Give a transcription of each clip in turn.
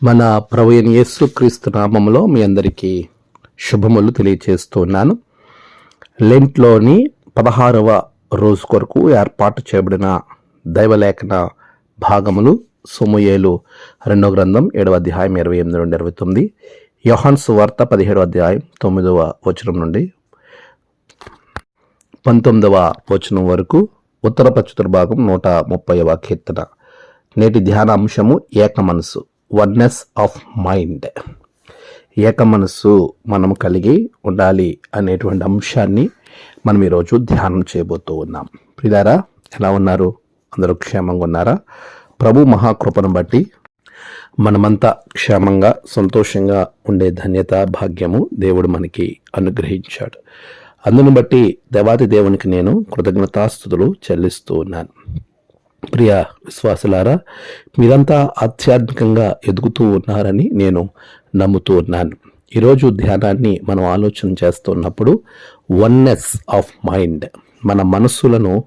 మన ప్రభు అయిన యేసుక్రీస్తు నామంలో మీ అందరికీ శుభములు తెలియచేస్తున్నాను. లెంట్లోని పదహారవ రోజు కొరకు ఏర్పాటు చేయబడిన దైవలేఖన భాగములు సోమయేలు రెండవ గ్రంథం ఏడవ అధ్యాయం ఇరవై ఎనిమిది నుండి ఇరవై తొమ్మిది యోహాన్ సువార్త పదిహేడవ అధ్యాయం తొమ్మిదవ వచనం నుండి పంతొమ్మిదవ వచనం వరకు ఉత్తర పశ్చిమ భాగం నూట ముప్పైవ కీర్తన. నేటి ధ్యాన అంశము ఏక మనసు వన్నెస్ ఆఫ్ మైండ్ ఏక మనస్సు మనం కలిగి ఉండాలి అనేటువంటి అంశాన్ని మనం ఈరోజు ధ్యానం చేయబోతూ ఉన్నాం. ప్రియారా ఎలా ఉన్నారు? అందరూ క్షేమంగా ఉన్నారా? ప్రభు మహాకృపను బట్టి మనమంతా క్షేమంగా సంతోషంగా ఉండే ధన్యత భాగ్యము దేవుడు మనకి అనుగ్రహించాడు. అందును బట్టి దేవాది దేవునికి నేను కృతజ్ఞతాస్థుతులు చెల్లిస్తూ ఉన్నాను. ప్రియ విశ్వాసులారా మీరంతా ఆధ్యాత్మికంగా ఎదుగుతూ ఉన్నారని నేను నమ్ముతూ ఉన్నాను. ఈరోజు ధ్యానాన్ని మనం ఆలోచన చేస్తున్నప్పుడు వన్నెస్ ఆఫ్ మైండ్ మన మనస్సులను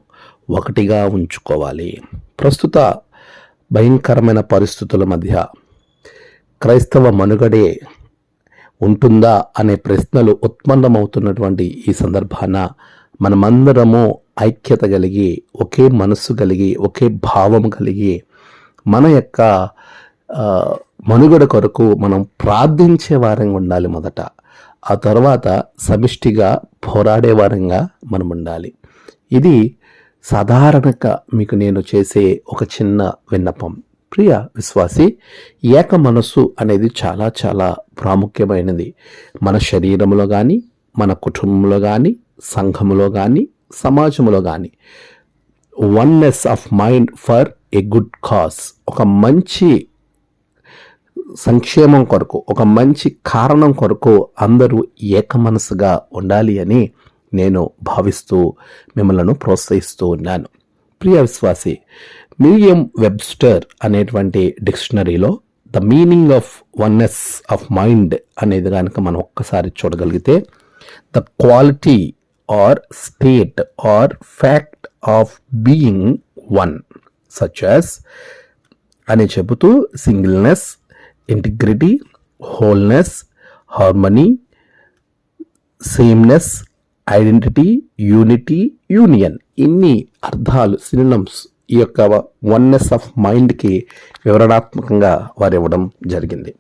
ఒకటిగా ఉంచుకోవాలి. ప్రస్తుత భయంకరమైన పరిస్థితుల మధ్య క్రైస్తవ మనుగడే ఉంటుందా అనే ప్రశ్నలు ఉత్పన్నమవుతున్నటువంటి ఈ సందర్భాన మనమందరము ఐక్యత కలిగి ఒకే మనస్సు కలిగి ఒకే భావం కలిగి మన యొక్క మనుగడ కొరకు మనం ప్రార్థించే వారంగా ఉండాలి మొదట. ఆ తర్వాత సమిష్టిగా పోరాడే వారంగా మనం ఉండాలి. ఇది సాధారణంగా మీకు నేను చేసే ఒక చిన్న విన్నపం. ప్రియ విశ్వాసి ఏక మనస్సు అనేది చాలా చాలా ప్రాముఖ్యమైనది. మన శరీరంలో కానీ మన కుటుంబంలో కానీ సంఘములో కానీ సమాజంలో కానీ oneness of mind for a good cause ఒక మంచి సంక్షేమం కొరకు ఒక మంచి కారణం కొరకు అందరూ ఏకమనసుగా ఉండాలి అని నేను భావిస్తూ మిమ్మల్ని ప్రోత్సహిస్తూ ఉన్నాను. ప్రియ విశ్వాసి మిలియం వెబ్స్టర్ అనేటువంటి డిక్షనరీలో the meaning of oneness of mind అనేది కనుక మనం ఒక్కసారి చూడగలిగితే the quality or state or fact of being one such as అని చెబుతూ singleness integrity wholeness harmony sameness identity unity union ఇన్ని అర్థాలు సినినమ్స్ ఈ యొక్క వన్నెస్ ఆఫ్ మైండ్కి వివరణాత్మకంగా వారు ఇవ్వడం జరిగింది.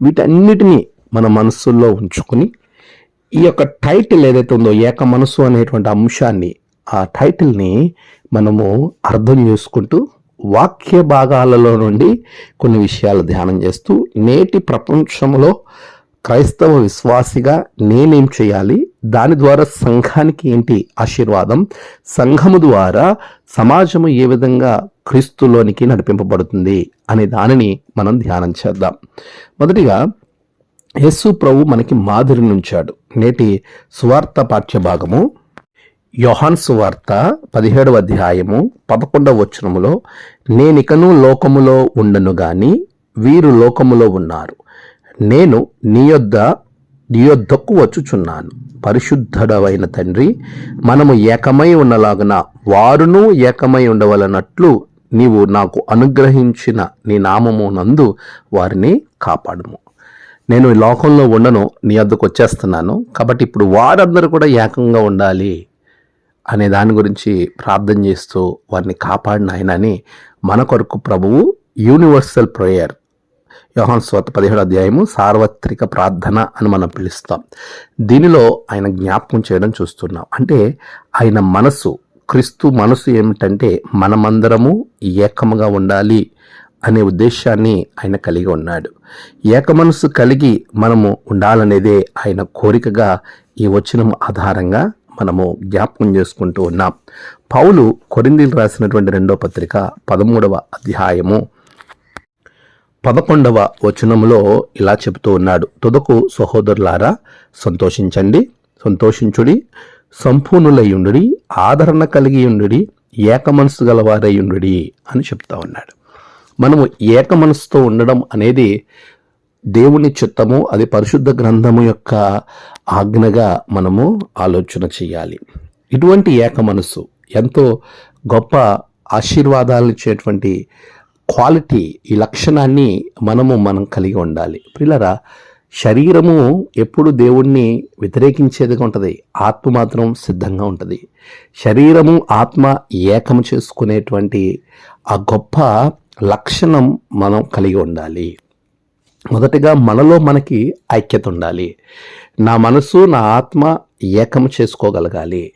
వీటన్నిటినీ మన మనస్సుల్లో ఉంచుకుని ఈ యొక్క టైటిల్ ఏదైతే ఉందో ఏక మనసు అనేటువంటి అంశాన్ని ఆ టైటిల్ని మనము అర్థం చేసుకుంటూ వాక్య భాగాలలో నుండి కొన్ని విషయాలు ధ్యానం చేస్తూ నేటి ప్రపంచంలో క్రైస్తవ విశ్వాసిగా నేనేం చేయాలి? దాని ద్వారా సంఘానికి ఏంటి ఆశీర్వాదం? సంఘము ద్వారా సమాజము ఏ విధంగా క్రీస్తులోనికి నడిపింపబడుతుంది అనే దానిని మనం ధ్యానం చేద్దాం. మొదటిగా యేసు ప్రభు మనకి మాదిరిని ఉంచాడు నేటి సువార్త పాఠ్య భాగము యోహాన్ సువార్త పదిహేడవ అధ్యాయము పదకొండవ వచనములో నేనికను లోకములో ఉండను గాని వీరు లోకములో ఉన్నారు. నేను నీ యొద్ద నీ యొద్దకు వచ్చుచున్నాను. పరిశుద్ధుడవైన తండ్రి మనము ఏకమై ఉన్నలాగున వారును ఏకమై ఉండవలనట్లు నీవు నాకు అనుగ్రహించిన నీ నామము నందు వారిని కాపాడుము. నేను ఈ లోకంలో ఉండను నీ అద్దకు వచ్చేస్తున్నాను. కాబట్టి ఇప్పుడు వారందరూ కూడా ఏకంగా ఉండాలి అనే దాని గురించి ప్రార్థన చేస్తూ వారిని కాపాడిన ఆయన అని మన కొరకు ప్రభువు యూనివర్సల్ ప్రేయర్. యోహాన్ స్వత పదిహేడు అధ్యాయము సార్వత్రిక ప్రార్థన అని మనం పిలుస్తాం. దీనిలో ఆయన జ్ఞాపకం చేయడం చూస్తున్నాం. అంటే ఆయన మనసు క్రీస్తు మనసు ఏమిటంటే మనమందరము ఏకముగా ఉండాలి అనే ఉద్దేశాన్ని ఆయన కలిగి ఉన్నాడు. ఏక మనసు కలిగి మనము ఉండాలనేదే ఆయన కోరికగా ఈ వచనం ఆధారంగా మనము జ్ఞాపకం చేసుకుంటూ ఉన్నాం. పౌలు కొరిందీలు రాసినటువంటి రెండో పత్రిక పదమూడవ అధ్యాయము పదకొండవ వచనములో ఇలా చెబుతూ ఉన్నాడు. తుదకు సహోదరులారా సంతోషించండి సంతోషించుడి సంపూర్ణులయ్యుండుడి ఆదరణ కలిగి ఉండుడి ఏక మనసు గలవారయ్యుండుడి అని చెప్తా ఉన్నాడు. మనము ఏక మనసుతో ఉండడం అనేది దేవుని చిత్తము అది పరిశుద్ధ గ్రంథము యొక్క ఆజ్ఞగా మనము ఆలోచన చేయాలి. ఇటువంటి ఏక మనసు ఎంతో గొప్ప ఆశీర్వాదాలు ఇచ్చేటువంటి క్వాలిటీ ఈ లక్షణాన్ని మనము మనం కలిగి ఉండాలి. పిల్లరా శరీరము ఎప్పుడు దేవుణ్ణి వ్యతిరేకించేదిగా ఉంటుంది ఆత్మ మాత్రం సిద్ధంగా ఉంటుంది. శరీరము ఆత్మ ఏకము చేసుకునేటువంటి ఆ గొప్ప లక్షణం మనం కలిగి ఉండాలి. మొదటిగా మనలో మనకి ఐక్యత ఉండాలి. నా మనసు నా ఆత్మ ఏకం చేసుకోగలగాలి.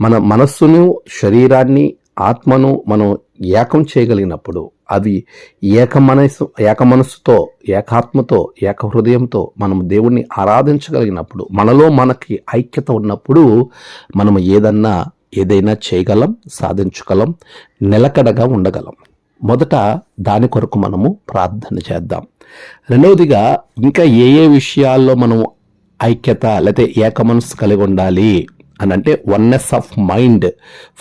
మన మనస్సును శరీరాన్ని ఆత్మను మనం ఏకం చేయగలిగినప్పుడు అది ఏక మనసు ఏక మనస్సుతో ఏకాత్మతో ఏక హృదయంతో మనం దేవుణ్ణి ఆరాధించగలిగినప్పుడు మనలో మనకి ఐక్యత ఉన్నప్పుడు మనం ఏదన్నా ఏదైనా చేయగలం సాధించగలం నిలకడగా ఉండగలం. మొదట దాని కొరకు మనము ప్రార్థన చేద్దాం. రెండవదిగా ఇంకా ఏ ఏ విషయాల్లో మనం ఐక్యత లేకపోతే ఏక మనసు కలిగి ఉండాలి అని అంటే oneness of mind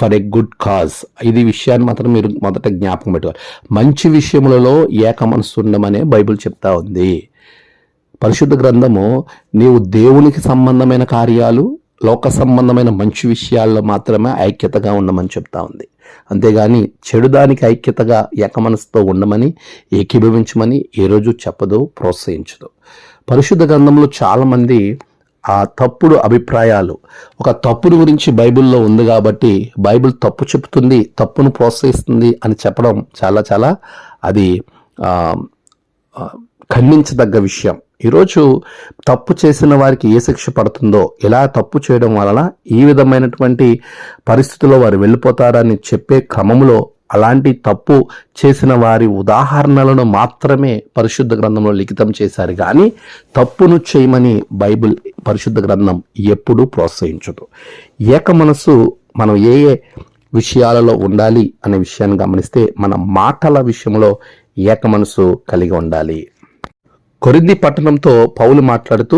for a good cause ఇది విషయాన్ని మాత్రం మీరు మొదట జ్ఞాపకం పెట్టుకోవాలి. మంచి విషయములలో ఏక మనసు ఉండమనే బైబిల్ చెప్తా ఉంది. పరిశుద్ధ గ్రంథము నీవు దేవునికి సంబంధమైన కార్యాలు లోక సంబంధమైన మంచి విషయాల్లో మాత్రమే ఐక్యతగా ఉండమని చెప్తా ఉంది. అంతేగాని చెడుదానికి ఐక్యతగా ఏకమనసుతో ఉండమని ఏకీభవించమని ఏ రోజు చెప్పదు ప్రోత్సహించదు. పరిశుద్ధ గ్రంథంలో చాలామంది ఆ తప్పుడు అభిప్రాయాలు ఒక తప్పుని గురించి బైబిల్లో ఉంది కాబట్టి బైబిల్ తప్పు చెప్తుంది తప్పును ప్రోత్సహిస్తుంది అని చెప్పడం చాలా చాలా అది ఖండించదగ్గ విషయం. ఈరోజు తప్పు చేసిన వారికి ఏ శిక్ష పడుతుందో ఇలా తప్పు చేయడం వలన ఈ విధమైనటువంటి పరిస్థితుల్లో వారు వెళ్ళిపోతారని చెప్పే క్రమంలో అలాంటి తప్పు చేసిన వారి ఉదాహరణలను మాత్రమే పరిశుద్ధ గ్రంథంలో లిఖితం చేశారు. కానీ తప్పును చేయమని బైబిల్ పరిశుద్ధ గ్రంథం ఎప్పుడూ ప్రోత్సహించదు. ఏక మనసు మనం ఏ ఏ విషయాలలో ఉండాలి అనే విషయాన్ని గమనిస్తే మన మాటల విషయంలో ఏక మనసు కలిగి ఉండాలి. కొరింది పట్టణంతో పౌలు మాట్లాడుతూ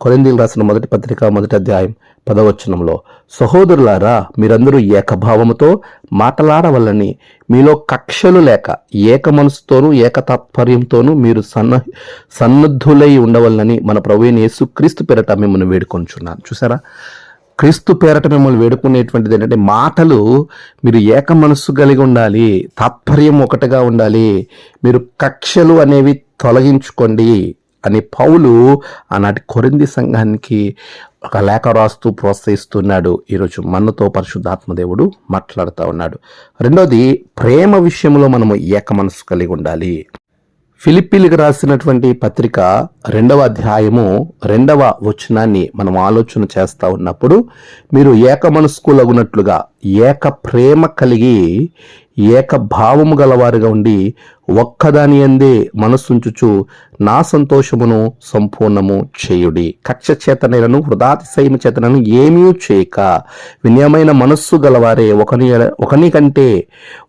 కొరిందీలు రాసిన మొదటి పత్రిక మొదటి అధ్యాయం పదవచనంలో సహోదరులారా మీరందరూ ఏకభావముతో మాట్లాడవల్లని. మీలో కక్షలు లేక ఏక మనసుతోనూ ఏకతాత్పర్యంతోనూ మీరు సన్న సన్నద్ధులై ఉండవల్లని మన ప్రభువైన యేసు క్రీస్తు పేరట మిమ్మల్ని వేడుకొంచున్నాను. చూసారా క్రీస్తు పేరట మిమ్మల్ని వేడుకునేటువంటిది ఏంటంటే మాటలు మీరు ఏక మనస్సు కలిగి ఉండాలి తాత్పర్యం ఒకటిగా ఉండాలి మీరు కక్షలు అనేవి తొలగించుకోండి అని పౌలు ఆనాటి కొరింది సంఘానికి ఒక లేఖ రాస్తూ ప్రోత్సహిస్తున్నాడు. ఈరోజు మనతో పరిశుద్ధాత్మదేవుడు మాట్లాడుతూ ఉన్నాడు. రెండోది ప్రేమ విషయంలో మనము ఏక మనస్సు కలిగి ఉండాలి. ఫిలిప్పీలకు రాసినటువంటి పత్రిక రెండవ అధ్యాయము రెండవ వచనాన్ని మనం ఆలోచన చేస్తూ ఉన్నప్పుడు మీరు ఏక మనస్కులగునట్లుగా ఏక ప్రేమ కలిగి ఏక భావము గలవారుగా ఉండి ఒక్కదాని అందే మనస్సుంచుచు నా సంతోషమును సంపూర్ణము చేయుడి. కక్ష చేతనలను హృదాతిశయము చేతనను ఏమీ చేయక వినయమైన మనస్సు గలవారే ఒకని ఒకని కంటే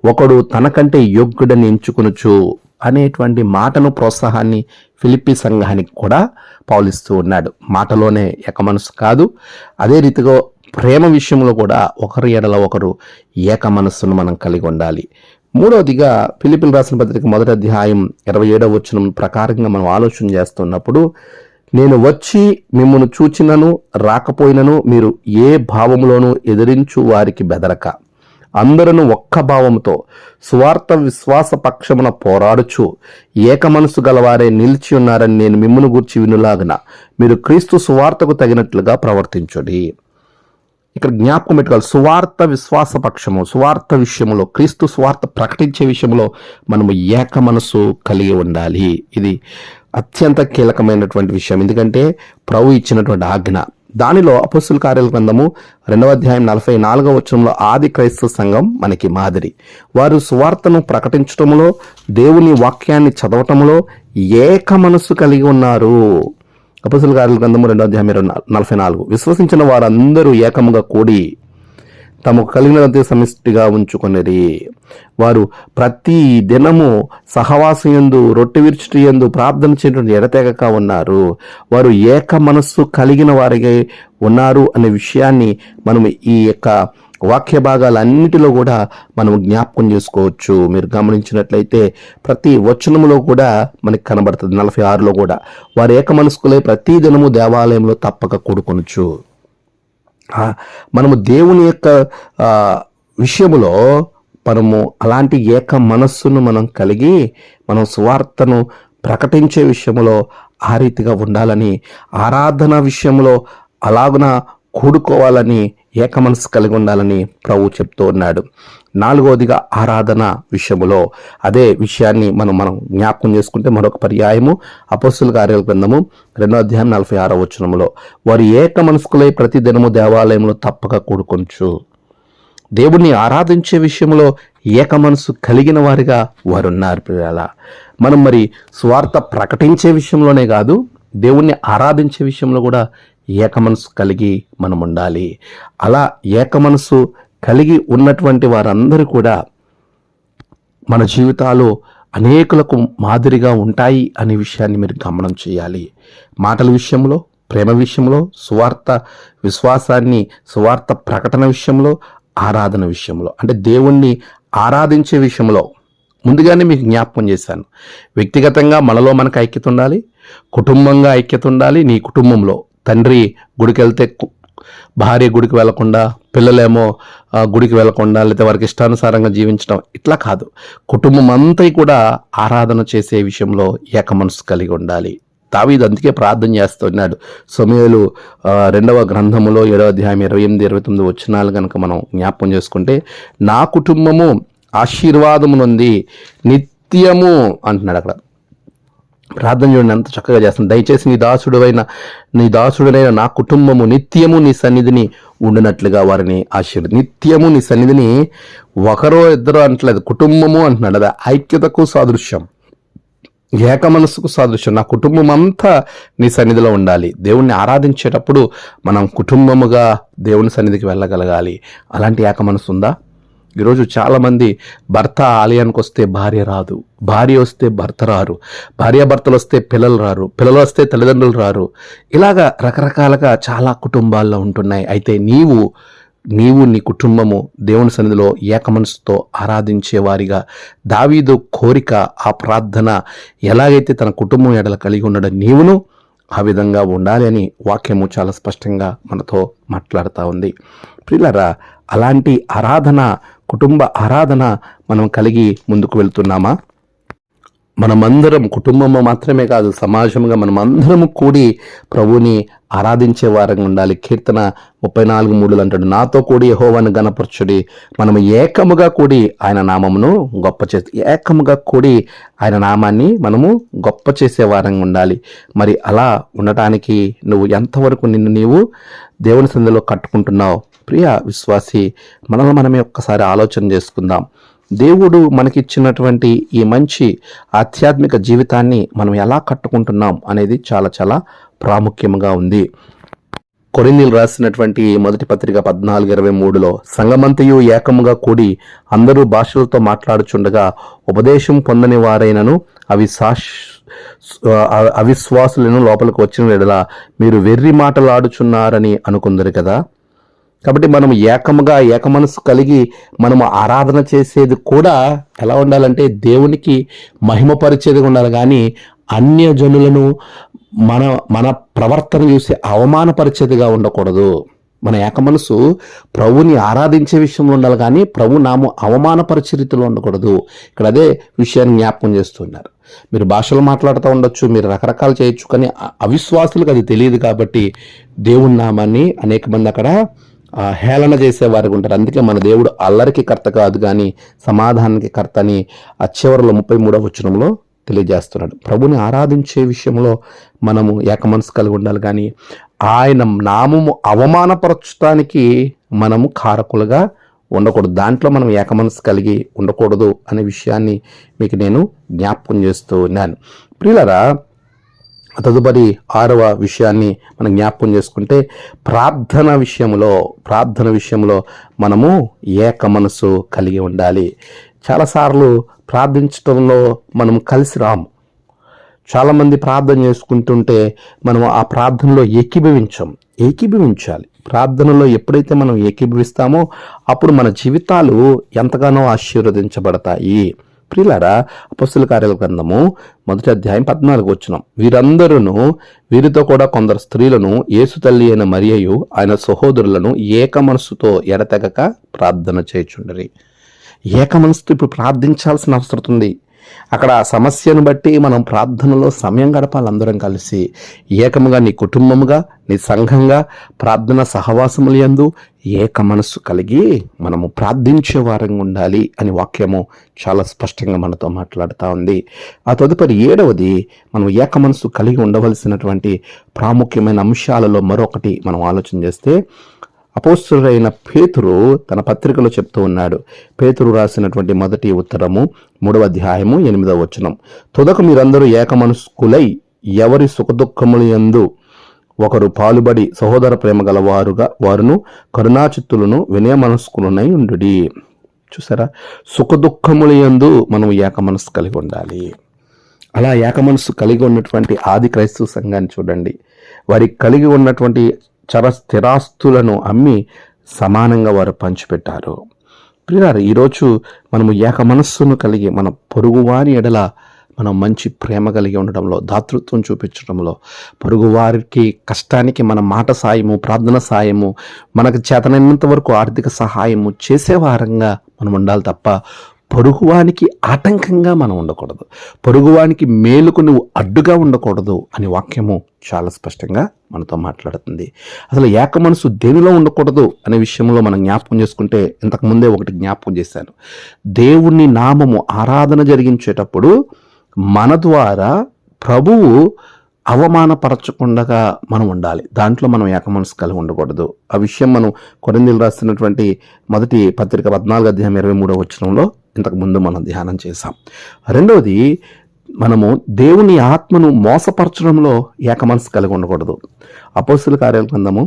ఒకడు తనకంటే యోగ్యుడని ఎంచుకొనుచు అనేటువంటి మాటను ప్రోత్సాహాన్ని ఫిలిప్పి సంఘానికి కూడా పౌలిస్తూ ఉన్నాడు. మాటలోనే ఏకమనసు కాదు అదే రీతిగా ప్రేమ విషయంలో కూడా ఒకరి ఎడల ఒకరు ఏక మనస్సును మనం కలిగి ఉండాలి. మూడవదిగా ఫిలిపిన్ రాసిన పత్రిక మొదటి అధ్యాయం ఇరవై ఏడవ వచనం ప్రకారంగా మనం ఆలోచన చేస్తున్నప్పుడు నేను వచ్చి మిమ్మల్ని చూచినను రాకపోయినను మీరు ఏ భావంలోనూ ఎదిరించు వారికి బెదరక. అందరూ ఒక్క భావంతో స్వార్థ విశ్వాస పక్షమున పోరాడుచు ఏక మనసు గలవారే నిలిచి ఉన్నారని నేను మిమ్మును గూర్చి వినులాగన మీరు క్రీస్తు సువార్తకు తగినట్లుగా ప్రవర్తించుడి. ఇక్కడ జ్ఞాపకం పెట్టుకోవాలి. సువార్త విశ్వాస పక్షము సువార్త విషయంలో క్రీస్తు స్వార్థ ప్రకటించే విషయంలో మనము ఏక మనసు కలిగి ఉండాలి. ఇది అత్యంత కీలకమైనటువంటి విషయం. ఎందుకంటే ప్రభు ఇచ్చినటువంటి ఆజ్ఞ దానిలో అపస్సుల కార్యాల గ్రంథము రెండవ అధ్యాయం నలభై నాలుగవ వచనంలో ఆది క్రైస్తవ సంఘం మనకి మాదిరి. వారు సువార్తను ప్రకటించటంలో దేవుని వాక్యాన్ని చదవటంలో ఏక మనస్సు కలిగి ఉన్నారు. అపసుల కార్యాల గ్రంథము రెండో అధ్యాయం ఇరవై నలభై నాలుగు. విశ్వసించిన వారందరూ ఏకముగా కూడి తమకు కలిగినదంతే సమిష్టిగా ఉంచుకొనిరి. వారు ప్రతి దినము సహవాసయందు రొట్టె విరుచుటి యందు ప్రార్థన చేయడం ఎడతెగక ఉన్నారు. వారు ఏక మనస్సు కలిగిన వారిగా ఉన్నారు అనే విషయాన్ని మనం ఈ యొక్క వాక్య భాగాలన్నిటిలో కూడా మనం జ్ఞాపకం చేసుకోవచ్చు. మీరు గమనించినట్లయితే ప్రతి వచనములో కూడా మనకి కనబడుతుంది. నలభై ఆరులో కూడా. వారు ఏక మనసుకులే ప్రతి దినము దేవాలయంలో తప్పక కూడుకొనొచ్చు మనము దేవుని యొక్క విషయములో మనము అలాంటి ఏక మనస్సును మనం కలిగి మనం సువార్తను ప్రకటించే విషయంలో ఆ రీతిగా ఉండాలని ఆరాధన విషయంలో అలాగున కూడుకోవాలని ఏక మనసు కలిగి ఉండాలని ప్రభు చెప్తూ ఉన్నాడు. నాలుగవదిగా ఆరాధన విషయములో అదే విషయాన్ని మనం మనం జ్ఞాపకం చేసుకుంటే మరొక పర్యాయము. అపస్సుల కార్యాల గ్రంథము రెండో అధ్యాయం నలభై ఆరో వచనంలో వారు ఏక మనసుకులై ప్రతి దినము దేవాలయంలో తప్పక కూడుకొంచు దేవుణ్ణి ఆరాధించే విషయంలో ఏక మనసు కలిగిన వారిగా వారు ఉన్నారు పిల్లల మనం మరి స్వార్థ ప్రకటించే విషయంలోనే కాదు దేవుణ్ణి ఆరాధించే విషయంలో కూడా ఏక మనసు కలిగి మనం ఉండాలి అలా ఏక మనసు కలిగి ఉన్నటువంటి వారందరూ కూడా మన జీవితాలు అనేకులకు మాదిరిగా ఉంటాయి అనే విషయాన్ని మీరు గమనం చేయాలి. మాటల విషయంలో ప్రేమ విషయంలో సువార్త విశ్వాసాన్ని సువార్త ప్రకటన విషయంలో ఆరాధన విషయంలో. అంటే దేవుణ్ణి ఆరాధించే విషయంలో. ముందుగానే మీకు జ్ఞాపకం చేశాను. వ్యక్తిగతంగా మనలో మనకు ఐక్యత ఉండాలి. కుటుంబంగా ఐక్యత ఉండాలి. నీ కుటుంబంలో. తండ్రి గుడికెళ్తే భార్య గుడికి వెళ్ళకుండా పిల్లలేమో గుడికి వెళ్ళకుండా లేకపోతే వారికి ఇష్టానుసారంగా జీవించడం ఇట్లా కాదు. కుటుంబం అంతా కూడా ఆరాధన చేసే విషయంలో ఏక మనసు కలిగి ఉండాలి. దావీదు అందుకే ప్రార్థన చేస్తున్నాడు సమయలు రెండవ గ్రంథములో ఏడవ అధ్యాయం ఇరవై ఎనిమిది ఇరవై తొమ్మిది వచ్చినాలు కనుక మనం జ్ఞాపకం చేసుకుంటే నా కుటుంబము ఆశీర్వాదము నుండి నిత్యము అంటున్నాడు అక్కడ. ప్రార్థన చూడండి ఎంత చక్కగా చేస్తుంది. దయచేసి నీ దాసుడువైన నీ దాసుడునైన నా కుటుంబము నిత్యము నీ సన్నిధిని ఉండినట్లుగా వారిని ఆశీర్వది నిత్యము నీ సన్నిధిని ఒకరో ఇద్దరు అంటలేదు కుటుంబము అంటున్నాడు. అది ఐక్యతకు సాదృశ్యం. ఏక మనసుకు సాదృశ్యం. నా కుటుంబం అంతా నీ సన్నిధిలో ఉండాలి. దేవుణ్ణి ఆరాధించేటప్పుడు మనం కుటుంబముగా దేవుని సన్నిధికి వెళ్ళగలగాలి. అలాంటి ఏక మనసు ఉందా? ఈరోజు చాలామంది భర్త ఆలయానికి వస్తే భార్య రాదు. భార్య వస్తే భర్త రారు. భార్యాభర్తలు వస్తే పిల్లలు రారు. పిల్లలు వస్తే తల్లిదండ్రులు రారు. ఇలాగా రకరకాలుగా చాలా కుటుంబాల్లో ఉంటున్నాయి. అయితే నీవు నీవు నీ కుటుంబము దేవుని సన్నిధిలో ఏకమనసుతో ఆరాధించేవారిగా దావీదు కోరిక ఆ ప్రార్థన ఎలాగైతే తన కుటుంబం ఎడల కలిగి ఉండడం నీవును ఆ విధంగా ఉండాలి అని వాక్యము చాలా స్పష్టంగా మనతో మాట్లాడుతూ ఉంది. ప్రియులరా అలాంటి ఆరాధన కుటుంబ ఆరాధన మనం కలిగి ముందుకు వెళ్తున్నామా? మనమందరం కుటుంబము మాత్రమే కాదు సమాజంగా మనమందరం కూడి ప్రభుని ఆరాధించే వారంగా ఉండాలి. కీర్తన ముప్పై నాలుగు మూడులు అంటాడు నాతో కూడి యెహోవాను గణపరచుడి. మనము ఏకముగా కూడి ఆయన నామమును గొప్ప చేసి ఏకముగా కూడి ఆయన నామాన్ని మనము గొప్ప చేసే వారంగా ఉండాలి. మరి అలా ఉండటానికి నువ్వు ఎంతవరకు నిన్ను నీవు దేవుని సందులో కట్టుకుంటున్నావు? ప్రియ విశ్వాసి మనల్ని మనమే ఒక్కసారి ఆలోచన చేసుకుందాం. దేవుడు మనకిచ్చినటువంటి ఈ మంచి ఆధ్యాత్మిక జీవితాన్ని మనం ఎలా కట్టుకుంటున్నాం అనేది చాలా చాలా ప్రాముఖ్యంగా ఉంది. కొరిందీలు రాసినటువంటి మొదటి పత్రిక పద్నాలుగు ఇరవై మూడులో సంగమంతయు ఏకముగా కూడి అందరూ భాషలతో మాట్లాడుచుండగా ఉపదేశం పొందని వారైనను అవి సాష్ అవిశ్వాసులను లోపలికి వచ్చిన ఎడల మీరు వెర్రి మాటలాడుచున్నారని అనుకుందరు కదా? కాబట్టి మనం ఏకముగా ఏకమనసు కలిగి మనము ఆరాధన చేసేది కూడా ఎలా ఉండాలంటే దేవునికి మహిమపరిచేదిగా ఉండాలి. కానీ అన్యజనులను మన మన ప్రవర్తన చూసి అవమానపరిచేదిగా ఉండకూడదు. మన ఏక మనసు ప్రభుని ఆరాధించే విషయంలో ఉండాలి కానీ ప్రభు నాము అవమానపరిచే రీతిలో ఉండకూడదు. ఇక్కడ అదే విషయాన్ని జ్ఞాపకం చేస్తున్నారు మీరు భాషలు మాట్లాడుతూ ఉండొచ్చు మీరు రకరకాలు చేయొచ్చు కానీ అవిశ్వాసులకు అది తెలియదు కాబట్టి దేవుని నామాన్ని అనేక మంది అక్కడ హేళన చేసేవారు ఉంటారు. అందుకే మన దేవుడు అల్లరికి కర్త కాదు కానీ సమాధానానికి కర్త అని ఆ చివరిలో ముప్పై మూడవ వచనంలో తెలియజేస్తున్నాడు. ప్రభుని ఆరాధించే విషయంలో మనము ఏకమనసు కలిగి ఉండాలి కానీ ఆయన నామము అవమానపరచడానికి మనము కారకులుగా ఉండకూడదు. దాంట్లో మనం ఏకమనసు కలిగి ఉండకూడదు అనే విషయాన్ని మీకు నేను జ్ఞాపకం చేస్తూ ఉన్నాను. ప్రియులరా తదుపరి ఆరవ విషయాన్ని మనం జ్ఞాపకం చేసుకుంటే ప్రార్థన విషయంలో ప్రార్థన విషయంలో మనము ఏక మనసు కలిగి ఉండాలి. చాలాసార్లు ప్రార్థించడంలో మనం కలిసి రాము. చాలామంది ప్రార్థన చేసుకుంటుంటే మనం ఆ ప్రార్థనలో ఏకీభవించం ఏకీభవించాలి. ప్రార్థనలో ఎప్పుడైతే మనం ఏకీభవిస్తామో అప్పుడు మన జీవితాలు ఎంతగానో ఆశీర్వదించబడతాయి. ప్రియులారా అపస్సుల కార్యాల గ్రంథము మొదటి అధ్యాయం పద్నాలుగు వచ్చిన వీరందరూ వీరితో కూడా కొందరు స్త్రీలను యేసు తల్లి అయిన మరియయు ఆయన సహోదరులను ఏక మనస్సుతో ఎడతెగక ప్రార్థన చేయుచుండరి. ఏక మనసుతో ఇప్పుడు ప్రార్థించాల్సిన అవసరం ఉంది. అక్కడ సమస్యను బట్టి మనం ప్రార్థనలో సమయం గడపాలి అందరం కలిసి. ఏకముగా నీ కుటుంబముగా నీ సంఘంగా ప్రార్థన సహవాసములు యందు ఏక మనస్సు కలిగి మనము ప్రార్థించే వారంగా ఉండాలి అని వాక్యము చాలా స్పష్టంగా మనతో మాట్లాడుతూ ఉంది. ఆ తదుపరి ఏడవది మనం ఏక మనస్సు కలిగి ఉండవలసినటువంటి ప్రాముఖ్యమైన అంశాలలో మరొకటి మనం ఆలోచన చేస్తే అపోస్తుడైన పేతురు తన పత్రికలో చెప్తూ ఉన్నాడు. పేతురు రాసినటువంటి మొదటి ఉత్తరము మూడవ అధ్యాయము ఎనిమిదవ వచనం. తుదకు మీరందరూ ఏకమనస్కులై ఎవరి సుఖదుఖములు యందు ఒకరు పాలుబడి సహోదర ప్రేమ గలవారుగా వారును కరుణాచిత్తులను వినయ మనస్కులనై ఉండు చూసారా? సుఖదుఖముల యందు మనం ఏక మనస్సు కలిగి ఉండాలి. అలా ఏకమనస్సు కలిగి ఉన్నటువంటి ఆది క్రైస్తవ సంఘాన్ని చూడండి. వారి కలిగి ఉన్నటువంటి చర స్థిరాస్తులను అమ్మి సమానంగా వారు పంచిపెట్టారు. ప్రియారు ఈరోజు మనము ఏక మనస్సును కలిగి మన పొరుగువారి ఎడల మనం మంచి ప్రేమ కలిగి ఉండడంలో దాతృత్వం చూపించడంలో పొరుగువారికి కష్టానికి మన మాట సాయము ప్రార్థన సాయము మనకు చేతనైనంత వరకు ఆర్థిక సహాయము చేసేవారంగా మనం ఉండాలి తప్ప పొరుగువానికి ఆటంకంగా మనం ఉండకూడదు. పొరుగువానికి మేలుకు నువ్వు అడ్డుగా ఉండకూడదు అని వాక్యము చాలా స్పష్టంగా మనతో మాట్లాడుతుంది. అసలు ఏక మనసు దేనిలో ఉండకూడదు అనే విషయంలో మనం జ్ఞాపకం చేసుకుంటే ఇంతకు ముందే ఒకటి జ్ఞాపకం చేశాను. దేవుణ్ణి నామము ఆరాధన జరిగించేటప్పుడు మన ద్వారా ప్రభువు అవమానపరచకుండా మనం ఉండాలి. దాంట్లో మనం ఏక మనసు కలిగి ఉండకూడదు. ఆ విషయం మనం కొరందీలు రాస్తున్నటువంటి మొదటి పత్రిక పద్నాలుగు అధ్యాయం ఇరవై మూడవ వచ్చినంలో ఇంతకుముందు మనం ధ్యానం చేశాం. రెండవది మనము దేవుని ఆత్మను మోసపరచడంలో ఏకమనసు కలిగి ఉండకూడదు. అపోస్తుల కార్యాల గ్రంథము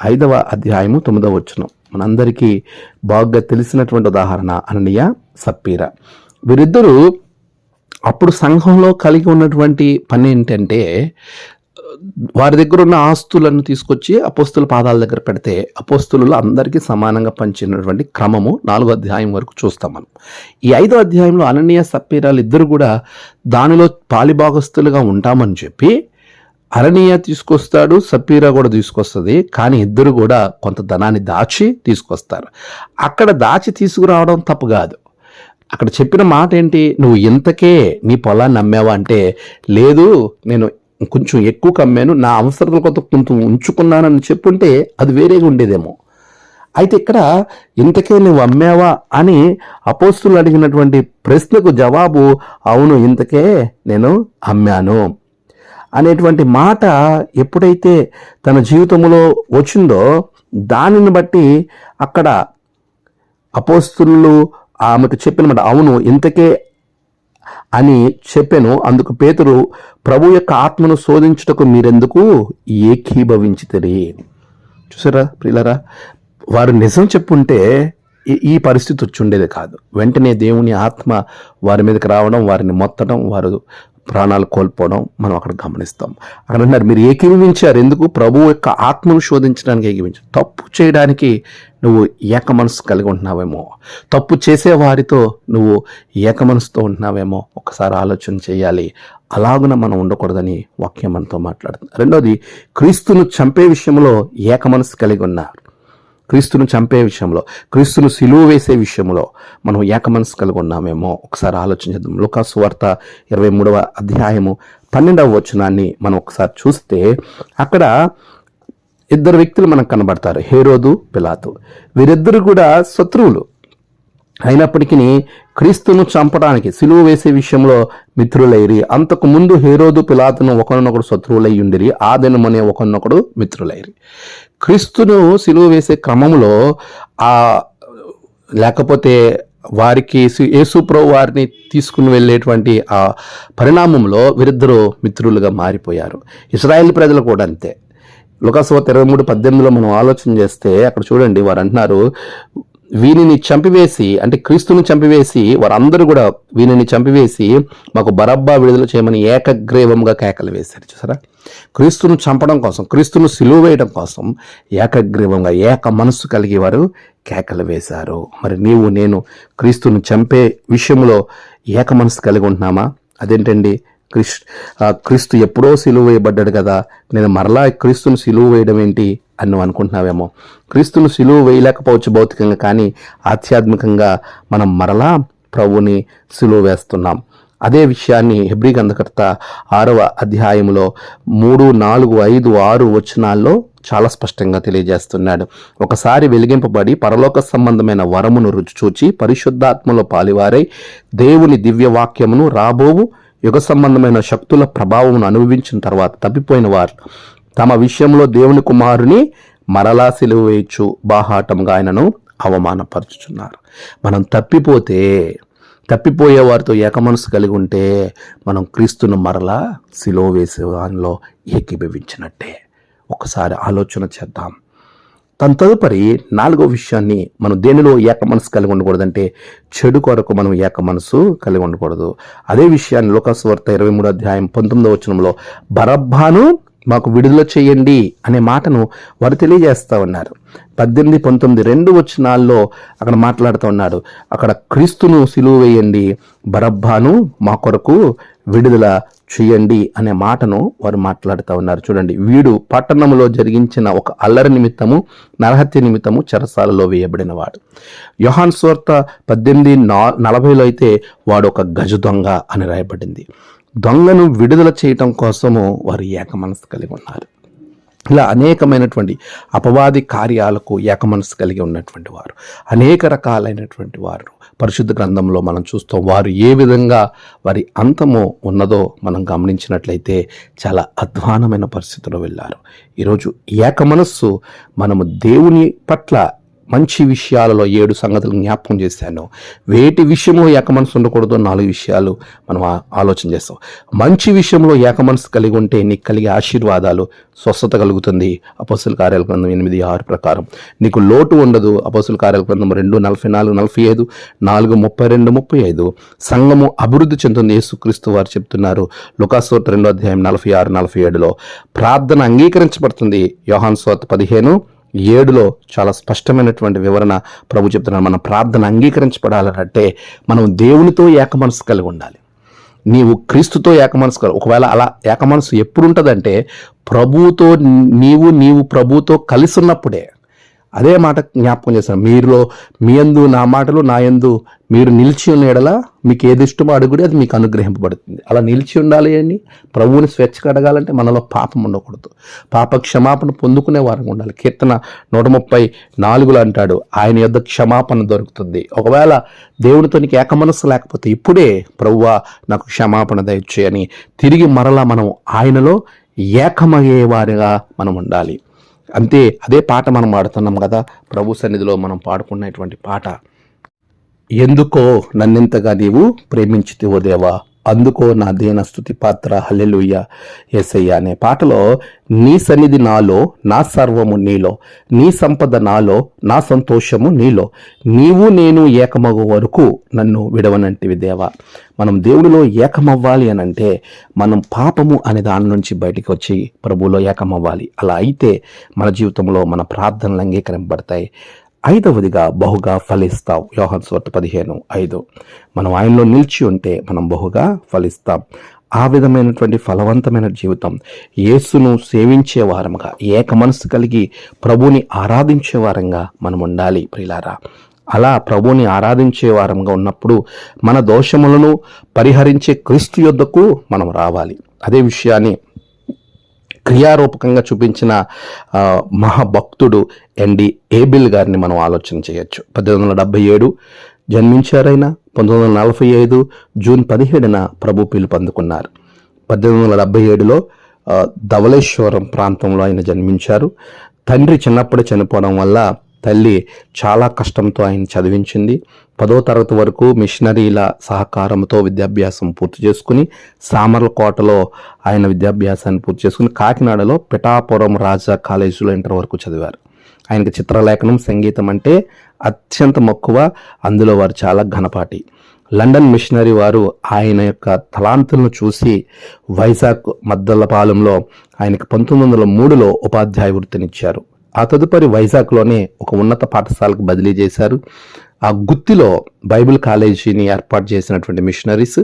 ఐదవ అధ్యాయము తొమ్మిదవ వచ్చును మనందరికీ బాగా తెలిసినటువంటి ఉదాహరణ అననీయ సప్పీర. వీరిద్దరూ అప్పుడు సంఘంలో కలిగి ఉన్నటువంటి పని ఏంటంటే వారి దగ్గర ఉన్న ఆస్తులను తీసుకొచ్చి అపోస్తుల పాదాల దగ్గర పెడితే అపోస్తులలో అందరికీ సమానంగా పంచినటువంటి క్రమము నాలుగో అధ్యాయం వరకు చూస్తాం మనం. ఈ ఐదో అధ్యాయంలో అననీయ సప్పీరాలు ఇద్దరు కూడా దానిలో పాలిభాగస్తులుగా ఉంటామని చెప్పి అరణీయ తీసుకొస్తాడు సప్పీరా కూడా తీసుకొస్తుంది కానీ ఇద్దరు కూడా కొంత ధనాన్ని దాచి తీసుకొస్తారు. అక్కడ దాచి తీసుకురావడం తప్పు కాదు. అక్కడ చెప్పిన మాట ఏంటి నువ్వు ఇంతకే నీ పొలాన్ని అమ్మావా అంటే లేదు నేను కొంచెం ఎక్కువ కమ్మాను నా అవసరాల కొత్త కొంచెం ఉంచుకున్నానని చెప్పుంటే అది వేరేగా ఉండేదేమో. అయితే ఇక్కడ ఇంతకే నువ్వు అమ్మావా అని అపోస్తులు అడిగినటువంటి ప్రశ్నకు జవాబు అవును ఇంతకే నేను అమ్మాను అనేటువంటి మాట ఎప్పుడైతే తన జీవితంలో వచ్చిందో దానిని బట్టి అక్కడ అపోస్తులు ఆమెకు చెప్పినమాట అవును ఇంతకే అని చెప్పాను. అందుకు పేతురు ప్రభు యొక్క ఆత్మను శోధించుటకు మీరెందుకు ఏకీభవించితరి? చూసారా ప్రియులరా? వారు నిజం చెప్పుంటే ఈ- ఈ పరిస్థితి వచ్చి ఉండేది కాదు. వెంటనే దేవుని ఆత్మ వారి మీదకి రావడం వారిని మొత్తడం వారు ప్రాణాలు కోల్పోవడం మనం అక్కడ గమనిస్తాం. అక్కడ అన్నారు మీరు ఏకీభవించారు. ఎందుకు? ప్రభు యొక్క ఆత్మను శోధించడానికి ఏకీవించారు తప్పు చేయడానికి నువ్వు ఏక మనసు కలిగి ఉంటున్నావేమో. తప్పు చేసే వారితో నువ్వు ఏక మనసుతో ఉంటున్నావేమో. ఒకసారి ఆలోచన చేయాలి. అలాగున మనం ఉండకూడదని వాక్యం మనతో మాట్లాడుతుంది. రెండోది క్రీస్తును చంపే విషయంలో ఏక మనసు కలిగి ఉన్నారు. క్రీస్తును చంపే విషయంలో క్రీస్తును సిలువ వేసే విషయంలో మనం ఏకమనసు కలిగి ఉన్నామేమో? ఒకసారి ఆలోచించేద్దాం లుకాసు వార్త ఇరవై మూడవ అధ్యాయము పన్నెండవ వచనాన్ని మనం ఒకసారి చూస్తే అక్కడ ఇద్దరు వ్యక్తులు మనకు కనబడతారు. హేరోదు పిలాతు. వీరిద్దరు కూడా శత్రువులు. అయినప్పటికీ క్రీస్తును చంపడానికి సిలువ వేసే విషయంలో మిత్రులైరి. అంతకు ముందు హేరోదు పిలాతును ఒకరినొకడు శత్రువులై ఉండిరి. ఆ దినమనే ఒకరినొకడు మిత్రులైరి. క్రీస్తును సిలువ వేసే క్రమంలో ఆ లేకపోతే వారికి సు- వారిని తీసుకుని వెళ్ళేటువంటి ఆ పరిణామంలో వీరిద్దరూ మిత్రులుగా మారిపోయారు. ఇస్రాయేల్ ప్రజలు కూడా అంతే. లుకాసువార్త ఇరవై మూడు పద్దెనిమిదిలో మనం ఆలోచన చేస్తే అక్కడ చూడండి వారు అంటున్నారు వీనిని చంపివేసి అంటే క్రీస్తుని చంపివేసి వారందరూ కూడా వీనిని చంపివేసి మాకు బరబ్బా విడుదల చేయమని ఏకగ్రీవంగా కేకలు వేశారు. చూసారా? క్రీస్తును చంపడం కోసం క్రీస్తును సిలువ వేయడం కోసం ఏకగ్రీవంగా ఏక మనస్సు కలిగి వారు కేకలు వేశారు. మరి నీవు నేను క్రీస్తును చంపే విషయంలో ఏక మనస్సు కలిగి ఉంటున్నామా? అదేంటండి? క్రిస్ క్రీస్తు ఎప్పుడో సిలువ వేయబడ్డాడు కదా నేను మరలా క్రీస్తును సిలువ వేయడం ఏంటి అని నువ్వు అనుకుంటున్నావేమో. క్రీస్తును సిలువ వేయలేకపోవచ్చు భౌతికంగా కానీ ఆధ్యాత్మికంగా మనం మరలా ప్రభుని సిలువ వేస్తున్నాం. అదే విషయాన్ని హెబ్రి గంధకర్త ఆరవ అధ్యాయంలో మూడు నాలుగు ఐదు ఆరు వచనాల్లో చాలా స్పష్టంగా తెలియజేస్తున్నాడు. ఒకసారి వెలిగింపబడి పరలోక సంబంధమైన వరమును రుచి చూచి పరిశుద్ధాత్మలో పాలివారై దేవుని దివ్య వాక్యమును రాబోవు యుగ సంబంధమైన శక్తుల ప్రభావం అనుభవించిన తర్వాత తప్పిపోయిన వారు తమ విషయంలో దేవుని కుమారుని మరలా సిలువ వేయచ్చు బాహాటంగా ఆయనను అవమానపరుచుచున్నారు. మనం తప్పిపోతే తప్పిపోయే వారితో ఏకమనసు కలిగి ఉంటే మనం క్రీస్తును మరలా సిలో వేసే దానిలో ఏకీభవించినట్టే. ఒకసారి ఆలోచన చేద్దాం. తన తదుపరి నాలుగో విషయాన్ని మనం దేనిలో ఏక మనసు కలిగి ఉండకూడదంటే చెడు కొరకు మనం ఏక మనసు కలిగి ఉండకూడదు. అదే విషయాన్ని లోకస్వార్త ఇరవై మూడు అధ్యాయం పంతొమ్మిదో వచనంలో బరబ్బాను మాకు విడుదల చేయండి అనే మాటను వారు తెలియజేస్తా ఉన్నారు. పద్దెనిమిది పంతొమ్మిది రెండు వచ్చినాల్లో అక్కడ మాట్లాడుతూ ఉన్నాడు. అక్కడ క్రీస్తును సిలువ వేయండి బరబ్బాను మా కొరకు విడుదల చేయండి అనే మాటను వారు మాట్లాడుతూ ఉన్నారు. చూడండి వీడు పట్టణంలో జరిగించిన ఒక అల్లరి నిమిత్తము నరహత్య నిమిత్తము చెరసాలలో వేయబడిన వాడు యోహాన్ స్వార్త పద్దెనిమిది నా నలభైలో అయితే వాడు ఒక గజ దొంగ అని రాయబడింది. దొంగను విడుదల చేయటం కోసము వారు ఏక మనసు కలిగి ఉన్నారు. ఇలా అనేకమైనటువంటి అపవాది కార్యాలకు ఏకమనసు కలిగి ఉన్నటువంటి వారు అనేక రకాలైనటువంటి వారు పరిశుద్ధ గ్రంథంలో మనం చూస్తాం వారు ఏ విధంగా వారి అంతము ఉన్నదో మనం గమనించినట్లయితే చాలా అధ్వానమైన పరిస్థితిలో వెళ్ళారు. ఈరోజు ఏకమనస్సు మనము దేవుని పట్ల మంచి విషయాలలో ఏడు సంగతులు జ్ఞాపకం చేశాను. వేటి విషయంలో ఏకమనసు ఉండకూడదు నాలుగు విషయాలు మనం ఆలోచన చేస్తాం. మంచి విషయంలో ఏకమనసు కలిగి ఉంటే నీకు కలిగే ఆశీర్వాదాలు స్వస్థత కలుగుతుంది. అపసుల కార్యాల గ్రంథం ఎనిమిది ఆరు ప్రకారం. నీకు లోటు ఉండదు. అపసుల కార్యాల గ్రంథం రెండు నలభై నాలుగు నలభై ఐదు నాలుగు ముప్పై రెండు ముప్పై ఐదు. సంఘము అభివృద్ధి చెందుతుంది. యేసుక్రీస్తు వారు చెప్తున్నారు. లుకాసోట్ రెండో అధ్యాయం నలభై ఆరు నలభై ఏడులో ప్రార్థన అంగీకరించబడుతుంది. యోహాన్ సోత్ పదిహేను ఏడులో చాలా స్పష్టమైనటువంటి వివరణ ప్రభు చెప్తున్నారు మన ప్రార్థన అంగీకరించబడాలంటే మనం దేవునితో ఏకమనసు కలిగి ఉండాలి. నీవు క్రీస్తుతో ఏకమనసు కలిగి ఒకవేళ అలా ఏకమనసు ఎప్పుడు ఉంటుందంటే ప్రభువుతో నీవు నీవు ప్రభువుతో కలిసి ఉన్నప్పుడే అదే మాట జ్ఞాపకం చేశాను. మీరులో మీ యందు నా మాటలు నా యందు మీరు నిలిచి ఉన్న ఎడల మీకు ఏది ఇష్టమో అడుగుడి అది మీకు అనుగ్రహింపబడుతుంది. అలా నిలిచి ఉండాలి అని ప్రభువుని స్వేచ్ఛగా అడగాలంటే మనలో పాపం ఉండకూడదు. పాప క్షమాపణ పొందుకునే వారంగా ఉండాలి. కీర్తన నూట ముప్పై నాలుగులో అంటాడు ఆయన యొద్ద క్షమాపణ దొరుకుతుంది. ఒకవేళ దేవుడితో నీకు ఏకమనస్సు లేకపోతే ఇప్పుడే ప్రభువా నాకు క్షమాపణ దయచేయని. తిరిగి మరలా మనం ఆయనలో ఏకమయ్యే వారిగా మనం ఉండాలి. అంతే అదే పాట మనం పాడుతున్నాం కదా. ప్రభు సన్నిధిలో మనం పాడుకున్నటువంటి పాట. ఎందుకో నన్నెంతగా నీవు ప్రేమించితివో దేవా. అందుకో నా దేన స్థుతి పాత్ర. హల్లెలుయ్య ఏసయ్య అనే పాటలో నీ సన్నిధి నాలో నా సర్వము నీలో నీ సంపద నాలో నా సంతోషము నీలో నీవు నేను ఏకమగు వరకు నన్ను విడవనంటివి దేవా. మనం దేవుడిలో ఏకమవ్వాలి అని అంటే మనం పాపము అనే దాని నుంచి బయటికి వచ్చి ప్రభువులో ఏకమవ్వాలి. అలా అయితే మన జీవితంలో మన ప్రార్థనలు అంగీకరింపబడతాయి. ఐదవదిగా బహుగా ఫలిస్తాం. యోహన్ స్వార్త పదిహేను ఐదు. మనం ఆయనలో నిలిచి ఉంటే మనం బహుగా ఫలిస్తాం. ఆ విధమైనటువంటి ఫలవంతమైన జీవితం యేసును సేవించే వారముగా ఏక మనసు కలిగి ప్రభుని ఆరాధించే వారంగా మనం ఉండాలి ప్రిలారా. అలా ప్రభుని ఆరాధించే వారంగా ఉన్నప్పుడు మన దోషములను పరిహరించే క్రీస్తు యొద్దకు మనం రావాలి. అదే విషయాన్ని క్రియారూపకంగా చూపించిన మహాభక్తుడు ఎన్డి ఏబిల్ గారిని మనం ఆలోచన చేయొచ్చు. పద్దెనిమిది వందల డెబ్బై ఏడు జన్మించారైన పంతొమ్మిది వందల నలభై ఐదు జూన్ పదిహేడున ప్రభు పిలుపు అందుకున్నారు. పద్దెనిమిది వందల డెబ్బై ఏడులో ధవళేశ్వరం ప్రాంతంలో ఆయన జన్మించారు. తండ్రి చిన్నప్పుడే చనిపోవడం వల్ల తల్లి చాలా కష్టంతో ఆయన చదివించింది. పదో తరగతి వరకు మిషనరీల సహకారంతో విద్యాభ్యాసం పూర్తి చేసుకుని సామర్లకోటలో ఆయన విద్యాభ్యాసాన్ని పూర్తి చేసుకుని కాకినాడలో పిఠాపురం రాజా కాలేజీలో ఇంటర్ వరకు చదివారు. ఆయనకి చిత్రలేఖనం సంగీతం అంటే అత్యంత మక్కువ. అందులో వారు చాలా ఘనపాటి. లండన్ మిషనరీ వారు ఆయన యొక్క తలాంతులను చూసి వైజాగ్ మద్దలపాలెంలో ఆయనకు పంతొమ్మిది వందల మూడులో ఉపాధ్యాయ వృత్తినిచ్చారు. ఆ తదుపరి వైజాగ్లోనే ఒక ఉన్నత పాఠశాలకు బదిలీ చేశారు. ఆ గుత్తిలో బైబిల్ కాలేజీని ఏర్పాటు చేసినటువంటి మిషనరీస్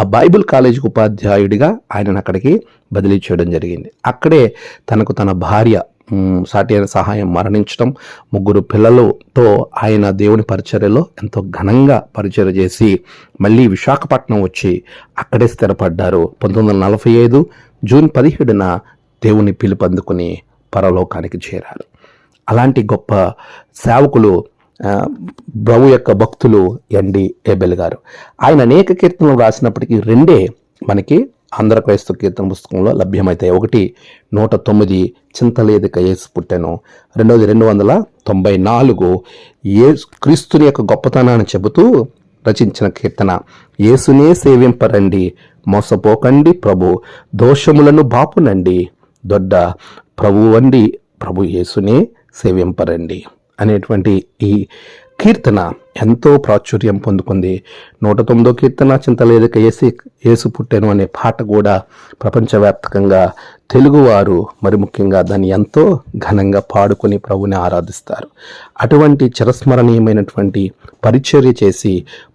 ఆ బైబిల్ కాలేజీకి ఉపాధ్యాయుడిగా ఆయనను అక్కడికి బదిలీ చేయడం జరిగింది. అక్కడే తనకు తన భార్య సాటి అయిన సహాయం మరణించడం ముగ్గురు పిల్లలతో ఆయన దేవుని పరిచర్యలో ఎంతో ఘనంగా పరిచర్య చేసి మళ్ళీ విశాఖపట్నం వచ్చి అక్కడే స్థిరపడ్డారు. పంతొమ్మిది వందల నలభై ఐదు జూన్ పదిహేడున దేవుని పిలుపందుకుని పరలోకానికి చేరారు. అలాంటి గొప్ప సేవకులు ప్రభు యొక్క భక్తులు ఎండి ఏబెల్ గారు. ఆయన అనేక కీర్తనలు రాసినప్పటికీ రెండే మనకి ఆంధ్ర క్రైస్తవ కీర్తన పుస్తకంలో లభ్యమవుతాయి ఒకటి నూట తొమ్మిది చింతలేదిక యేసు పుట్టెను రెండవది రెండు వందల తొంభై నాలుగు ఏ క్రీస్తుని యొక్క గొప్పతనాన్ని చెబుతూ రచించిన కీర్తన యేసునే సేవింపరండి మోసపోకండి ప్రభు దోషములను బాపునండి దొడ్డ ప్రభువు వండి ప్రభు యేసునే సేవింపరండి అనేటువంటి ఈ కీర్తన ఎంతో ప్రాచుర్యం పొందుకుంది. నూట తొమ్మిదో కీర్తన చింతలేదక ఏసి ఏసు పుట్టెను అనే పాట కూడా ప్రపంచవ్యాప్తంగా తెలుగువారు మరి ముఖ్యంగా దాన్ని ఎంతో ఘనంగా పాడుకొని ప్రభుని ఆరాధిస్తారు. అటువంటి చిరస్మరణీయమైనటువంటి పరిచర్య చేసి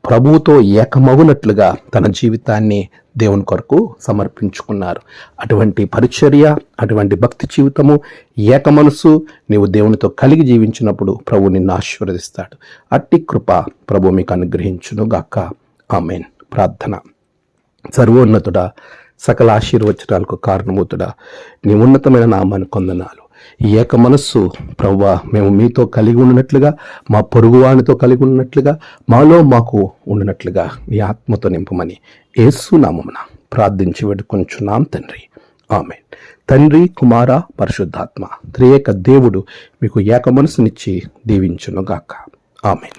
ప్రభువుతో ఏకమవునట్లుగా తన జీవితాన్ని దేవుని కొరకు సమర్పించుకున్నారు. అటువంటి పరిచర్య అటువంటి భక్తి జీవితము ఏక మనసు నీవు దేవునితో కలిగి జీవించినప్పుడు ప్రభు నిన్ను ఆశీర్వదిస్తాడు. అట్టి కృప ప్రభు మీకు అనుగ్రహించునుగాక. ఆమెన్. ప్రార్థన. సర్వోన్నతుడా సకల ఆశీర్వచనాలకు కారణమవుతుడా నీ ఉన్నతమైన నామాన్ని కొందనాలు. ఈ ఏక మనస్సు ప్రవ్వా మేము మీతో కలిగి ఉన్నట్లుగా మా పొరుగువానితో కలిగి ఉన్నట్లుగా మాలో మాకు ఉండినట్లుగా మీ ఆత్మతో నింపమని ఏసు నామమున ప్రార్థించి వేడుకొంచున్నాం తండ్రి. ఆమె తండ్రి కుమార పరిశుద్ధాత్మ త్రియేక దేవుడు మీకు ఏక మనసునిచ్చి దీవించునుగాక. ఆమెన్.